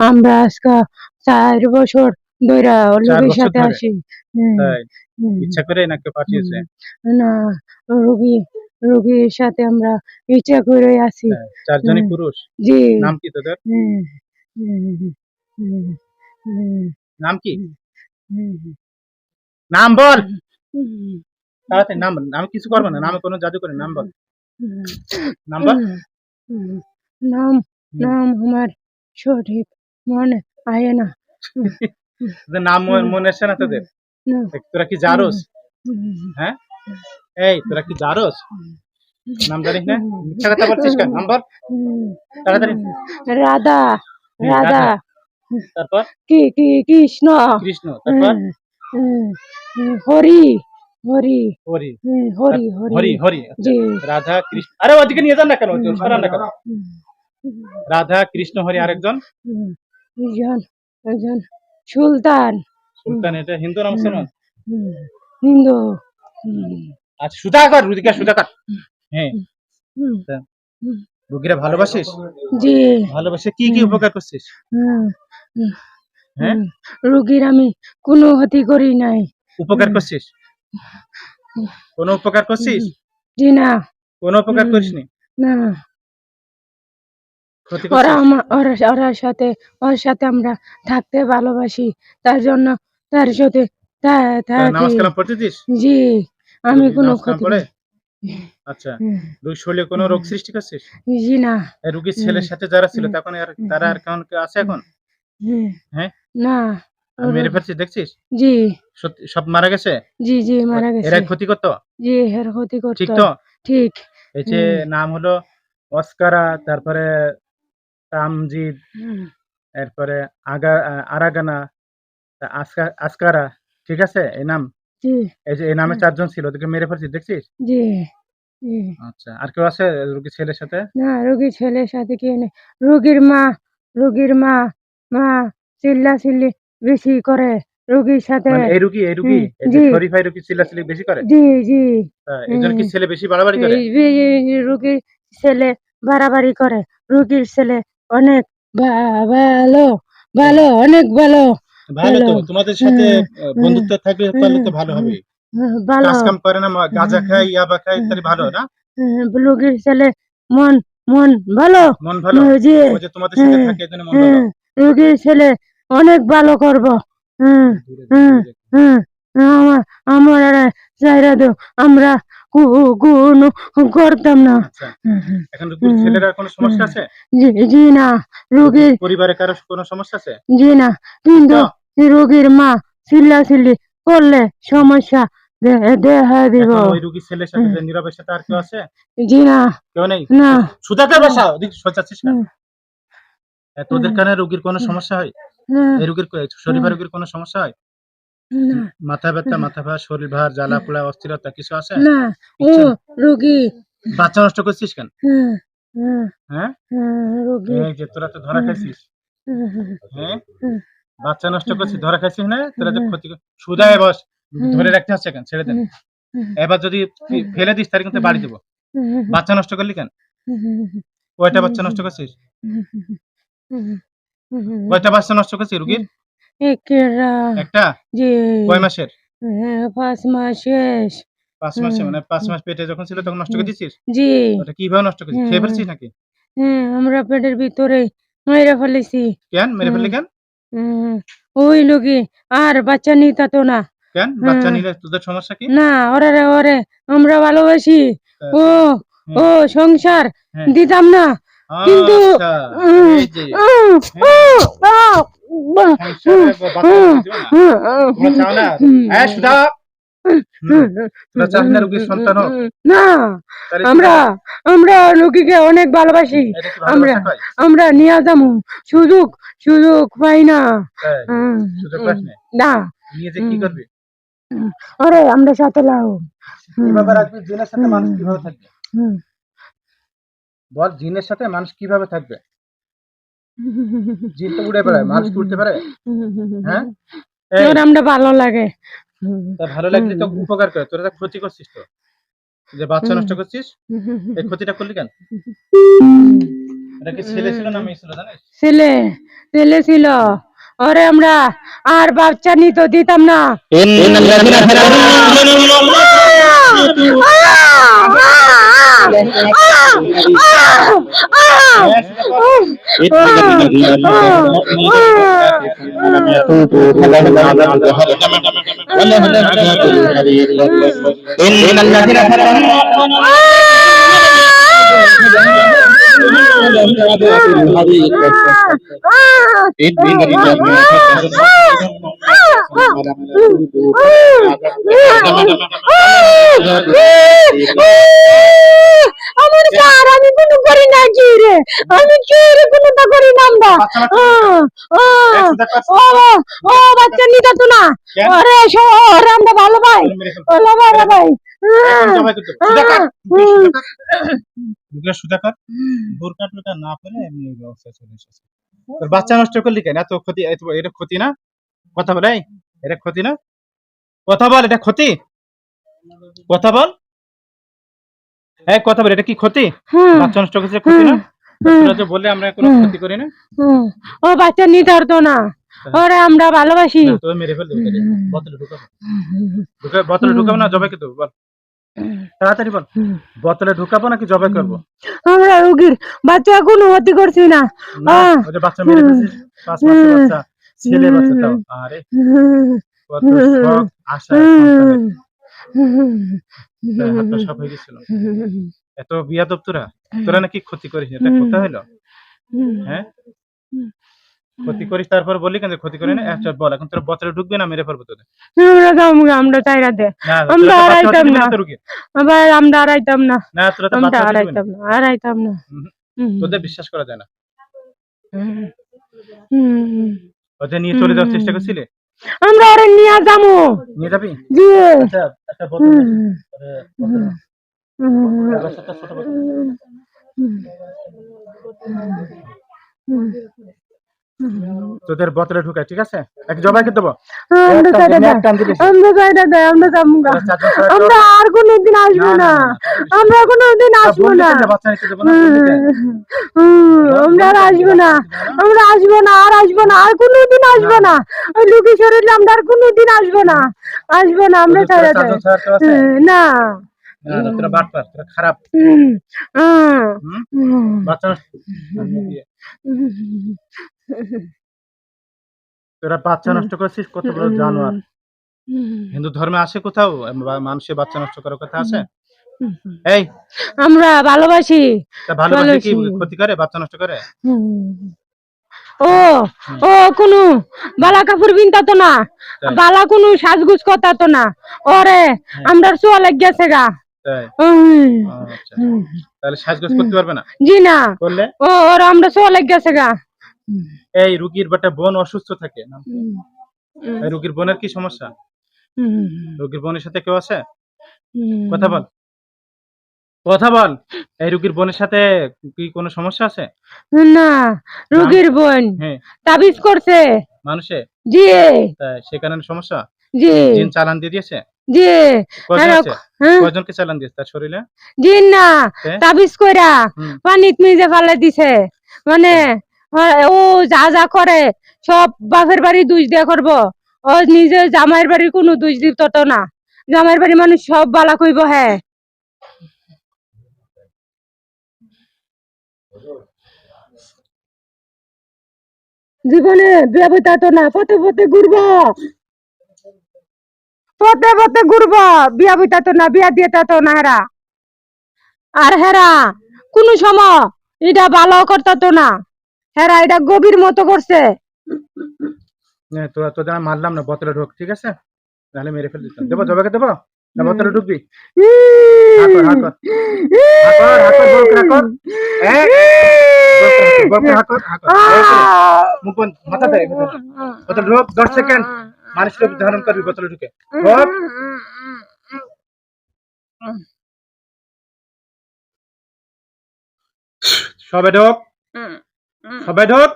আমরা আজকে চার বছর ধরে বছর সাথে? আসি ইচ্ছা করে নাকি পাঠিয়েছে? না রোগী রোগীর সাথে আমরা ইচ্ছা করে আসি চারজনই পুরুষ? জি। নাম কি তোদের? নাম কি? নাম বল! তাড়াতাড়ি নাম আমি কিছু করব না। নামে কোনো জাদু করে নাম বল। নাম বল। নাম নাম আমার সঠিক মনে আয় না। নাম মনে- আসছে না তোদের? তোরা কি জারোস? হ্যাঁ? এই তোরা কি জারোস? নাম জানিস না? মিথ্যা কথা বলছিস কেন? নাম বল হুম, তাড়াতাড়ি। রাধা রাধা। তারপর? কি কি কৃষ্ণ। কৃষ্ণ তারপর? হরি হরি। হরি। হুম, হরি হরি। হরি রাধা কৃষ্ণ। আরে ওদিকে নিয়ে যান না কেন? সরান না কেন রাধা কৃষ্ণ হরি আরেকজন? একজন একজন সুলতান। সুলতান এটা হিন্দু না মুসলমান হিন্দু। আচ্ছা সুধাকর রুদিকা সুধাকর। হ্যাঁ। রুগীরা ভালোবাসিস? জি। ভালোবাসে কি কি উপকার করছিস? হ্যাঁ? হুম, আমি কোনো ক্ষতি করি নাই। উপকার করছিস? কোনো উপকার করছিস? জি না। কোনো উপকার হুম। করিসনি? না। ওরা আমার ওরা ওরার সাথে ওর সাথে আমরা থাকতে ভালোবাসি। তার জন্য তার সাথে জি আমি কোনো আচ্ছা রোগ শরীরে কোনো রোগ সৃষ্টি করছিস? জি না। এই ছেলের সাথে যারা ছিল তখন আর তারা আর কেমন আছে এখন? হ্যাঁ? না। আর মেরে ফেলছিস দেখছিস? জি। সব মারা গেছে? জি জি মারা গেছে। এরা ক্ষতি করতো? জি এর ক্ষতি করতো। ঠিক তো? ঠিক। এই যে নাম হলো অস্কারা তারপরে তামজিদ এরপরে আগা আরাগানা আসকারা ঠিক আছে? এই নাম? এই যে এই নামে চারজন ছিল ওদেরকে মেরে ফেলছিস দেখছিস? জি আচ্ছা আর কেউ আছে রুগীর ছেলের সাথে? না রোগীর ছেলের সাথে কে নেই। রোগীর মা রোগীর মা মা চিল্লা চিল্লি বেশি করে রোগীর সাথে। মানে এই রুগী এই রুগী? যে জি। শরীফাই বেশি করে? জি জি। জন্য কি ছেলে বেশি বাড়াবাড়ি করে? রোগীর ছেলে বাড়াবাড়ি করে রোগীর ছেলে অনেক ভালো ভালো অনেক ভালো। ভালো তো তোমাদের সাথে হুম, বন্ধুত্ব থাকলে তাহলে তো ভালো হবে। ভালো। কাজ কাম করে না গাঁজা খায় ইয়াবা খায় ইত্যাদি ভালো না? রোগীর ছেলে মন মন ভালো। মন ভালো? যে তোমাদের সাথে থাকে এজন্য মন ভালো। রোগীর ছেলে অনেক ভালো করব। হুম হুম। হুম, আমার আমার আর চাইরা দো আমরা কোনো করতাম না। আচ্ছা কোনো সমস্যা আছে? জি না রোগীর পরিবারে কারও কোনো সমস্যা আছে? জি না কিন্তু রোগীর মা চিল্লা চিল্লি করলে সমস্যা দে- দেখা দিব। এখন ওই রুগীর ছেলের সাথে হুম। নীরবের সাথে আর কেউ আছে? জি না। কেউ নেই? না। সুধাকে বসাও ওদিকে সোচাচ্ছিস না তোদের। কানে রুগীর কোনো সমস্যা হয়? এই রুগীর শরীর হুম। রুগীর কোনো সমস্যা হয়? মাথা ব্যথা মাথা ভার শরীর ভার জ্বালা পোড়া অস্থিরতা কিছু আছে? না। ও রোগী। বাচ্চা নষ্ট করছিস কেন? হ্যাঁ রোগী। এই যে তোরা তো ধরা। খাইছিস। হ্যাঁ বাচ্চা নষ্ট করছিস ধরা খাইছিস না? তোরা যে ক্ষতি সুদায় বস। ধরে রাখতে হচ্ছে কেন? ছেড়ে দেন এবার যদি ফেলে দিস তাহলে কিন্তু বাড়ি দেবো। বাচ্চা নষ্ট করলি কেন? কয়টা বাচ্চা নষ্ট করছিস। কয়টা বাচ্চা নষ্ট করছিস রুগীর একেরা একটা? জি। কয় মাসের? হ্যাঁ, পাঁচ মাস শেষ পাঁচ মাসে মানে পাঁচ মাস পেটে যখন ছিল তখন নষ্ট করে দিছিস? জি। ওটা কীভাবে নষ্ট করছিস খেয়ে হুম। ফেলছিস নাকি? হ্যাঁ আমরা পেটের ভিতরে মেরে ফেলেছি। কেন? মেরে হুম। কেন? ওই লোকে আর বাচ্চা নিতে তো না। কেন? বাচ্চা নিলে তোদের সমস্যা কি? না ওরে রে ওরে আমরা ভালোবাসি। ও ও সংসার হ্যাঁ। দিতাম না। কিন্তু আচ্ছা, আমরা আমরা রোগীকে অনেক ভালোবাসি। আমরা আমরা নিয়ে যাব। সুযোগ সুযোগ পাই না। না? আরে আমরা সাথে লাও। সাথে মানুষ কীভাবে থাকবে। বল জিনের সাথে মানুষ কীভাবে থাকবে জিন তো উড়ে বেড়ায় মানুষ কি উঠতে পারে হ্যাঁ তোর আমরা ভালো লাগে তা ভালো লাগলে তো উপকার করে তোরা তো ক্ষতি করছিস তো যে বাচ্চা নষ্ট করছিস এই ক্ষতিটা করলি কেন এটা কি ছেলে ছিল না মেয়ে ছিল জানিস ছেলে ছেলে ছিল ওরে আমরা আর বাচ্চা নিত দিতাম না إن الذين إن الذين আমার স্যার আমি কোনো করি না আমি কি রে কোনো তা করি না আমরা ও বাচ্চা নিতে তো না? আরে শহর আমরা ভালো ভাই। ভালো ভাই জবাই করতে হবে। সুধাকর, তুই সুধাকর। মুখে সুধাকর, বোরকা টোরকা না পরে এমনি এই ব্যবস্থায় চলে এসেছে। তোর বাচ্চা নষ্ট করলি কেন? এত ক্ষতি এটা ক্ষতি না? কথা বলে এটা ক্ষতি না? কথা বল এটা ক্ষতি? কথা বল। এই কথা বল এটা কি ক্ষতি? বাচ্চা নষ্ট করছে ক্ষতি না? বললে আমরা কোনো ক্ষতি করি না? ও বাচ্চা নিতে পারতো না ওরে আমরা ভালোবাসি। তোরা মেরে ফেলবে ওকে। বোতলে ঢুকাবো। ঢুকা বোতলে ঢুকাবো না জবাই করতে বল। তাড়াতাড়ি বল। বোতলে ঢুকাবো নাকি জবাই করব? আমরা রুগীর বাচ্চা কোনো ক্ষতি করছি না। না আহ। ওই যে বাচ্চা মেরে ফেলছিস পাঁচ মাসের বাচ্চা। ছেলে বাচ্চা তাও আরে কত শখ আশা হাতটা সব হয়ে গেছিল। এত বিয়াদব তোরা? তোরা নাকি ক্ষতি করিস না, এটা কথা হলো হ্যাঁ? ক্ষতি করিস তারপর কেন ক্ষতি করি না। আচ্ছা বল এখন তোরা বোতলে ঢুকবে না মেরে ফেলব তোদের? আমরা তো আমরা চাইরা দে। না আমরা না। না। আবার আমরা আড়াইতাম না। না তোরা তো আমরা বাচ্চা দিবি না। না। আড়াইতাম না। তোদের বিশ্বাস করা যায় না। ওদের নিয়ে চলে যাওয়ার চেষ্টা করছিলে? আমরা ওরে নিয়ে যাব। নিয়ে যাবি? জি। আচ্ছা আচ্ছা। ব্যবস্থাটা ছোট বোতল। তোদের বোতলে ঢুকায় ঠিক আছে? এক জবাইকে দেবো? আমরা টান দিলিস। আমরা চাইরা দেয় আমরা যাব গা। তোরা চারজন ছাড়া আমরা আর কোনোদিন আসব না, না। না, না, আমরা কোনোদিন আসব না। না আমরা আর আসব না। আমরা আসব না আর আসব না আর কোনোদিন আসব না ওই লুকি শরীরে আমরা আর কোনোদিন আসব না। আসব না আমরা কেউ আছে? না। না, না, তোরা বাটপার, তোরা খারাপ। বাচ্চা। তোরা বাচ্চা নষ্ট করছিস কত বড় জানোয়ার। হিন্দু ধর্মে আসে কোথাও? মানুষের বাচ্চা নষ্ট করার কথা আছে? এই। আমরা ভালোবাসি তা ভালোবাসে কি? ক্ষতি করে বাচ্চা নষ্ট করে? ও ও কোনো বালা কাপড় বিনতা তো না বালা কোনো সাজগুজ কথা তো না। ওরে আমরা চোয়া লাগ গেছে গা আচ্ছা। তাহলে সাজগোজ করতে পারবে না? জি না। করলে? ও ওরা আমরা চোয়া লাগ গেছে গা। এই রুগীর বেটা বোন অসুস্থ থাকে রুগীর বোনের কি সমস্যা? রুগীর বোনের সাথে কেউ আছে? কথা বল। কথা বল। এই রুগীর বোনের সাথে কি কোনো সমস্যা আছে? না রুগীর বোন। হ্যাঁ। তাবিজ করছে। মানুষে? জি। সে কারণে সমস্যা? জি। জিন চালান দিয়ে দিয়েছে? জি। হ্যাঁ, কয়জনকে চালান দিয়েছে তার শরীরে? জি না। হ্যাঁ? তাবিজ কইরা। পানিত নিজে ফেলে দিছে। মানে ও যা যা করে, সব বাপের বাড়ি দুষ দিয়ে করব। ও নিজে জামাইয়ের বাড়ির কোনো দুষ দিত তো না। জামাইয়ের বাড়ির মানুষ সব বালা কইব হ্যাঁ। জীবনে বিয়া বইতা তো না, পথে পথে ঘুরব। পথে পথে ঘুরব বিয়া বইতা তো না, বিয়া দিয়ে তো না হেরা। আর হেরা, কোনো সময় এটা ভালো করতে না। হেরা এটা গভীর মতো করছে। হ্যাঁ, তোরা তোদের মারলাম না বোতলে ঢোক ঠিক আছে? নাহলে মেরে ফেল দিতাম দেবো জবাকে দেবো? না বোতলে ঢুকবি? মাথা দেয় বোতলে ঢোক দশ সেকেন্ড। মানুষ ধারণ করবি বোতলে ঢুকে। ঢোক। সবে ঢোক। সবে ঢোক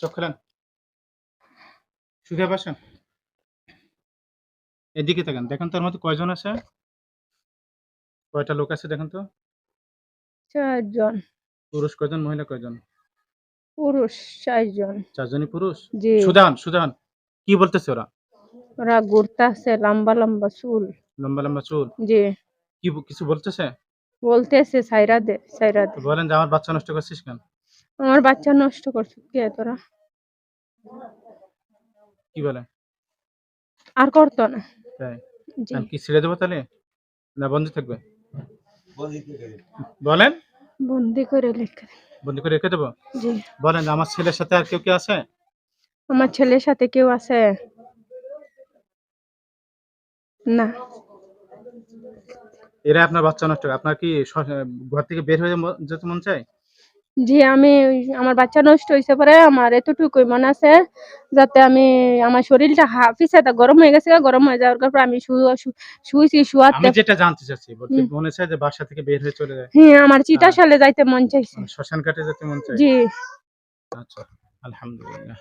চোখ খোলেন। শুধু বসেন এদিকে তাকান দেখেন তার মধ্যে কয়জন আছে? কয়টা লোক আছে দেখেন তো? চারজন। পুরুষ কয়জন মহিলা কয়জন? পুরুষ চারজন। চারজনই পুরুষ? জি। সুদান সুদান কি বলতেছে ওরা? ওরা ঘুরতেছে লম্বা লম্বা চুল। লম্বা লম্বা চুল? জি। কি কিছু বলতেছে? বলতেছে সাইরা দে সাইরা দে বলেন যে আমার বাচ্চা নষ্ট করছিস কেন? আমার বাচ্চা নষ্ট করছে কে তোরা? কি বলে? আর করতো না। তাই? কি ছেড়ে দেবো তাহলে? না বন্ধ থাকবে? বলেন। বন্দি করে লিখে বন্দি করে রেখে দেবো? জি। বলেন আমার ছেলের সাথে আর কেউ কি আছে? আমার ছেলের সাথে কেউ আছে? না। এরা আপনার বাচ্চা নষ্ট করে আপনার কি ঘর থেকে বের হয়ে যেতে মন চায়? জি আমি আমার বাচ্চা নষ্ট হয়েছে পরে আমার এতটুকুই মনে আছে যাতে আমি আমার শরীরটা হাফিসে তা গরম হয়ে গেছে গরম হয়ে যাওয়ার পর আমি শুয়েছি শুয়াতে। আমি যেটা জানতে চাচ্ছি মনে চাই যে বাসা থেকে বের হয়ে চলে যায়? হ্যাঁ আমার চিতাশালে যাইতে মন চাইছে। শ্মশান কাটে যেতে মন চাইছে জি। আচ্ছা আলহামদুলিল্লাহ।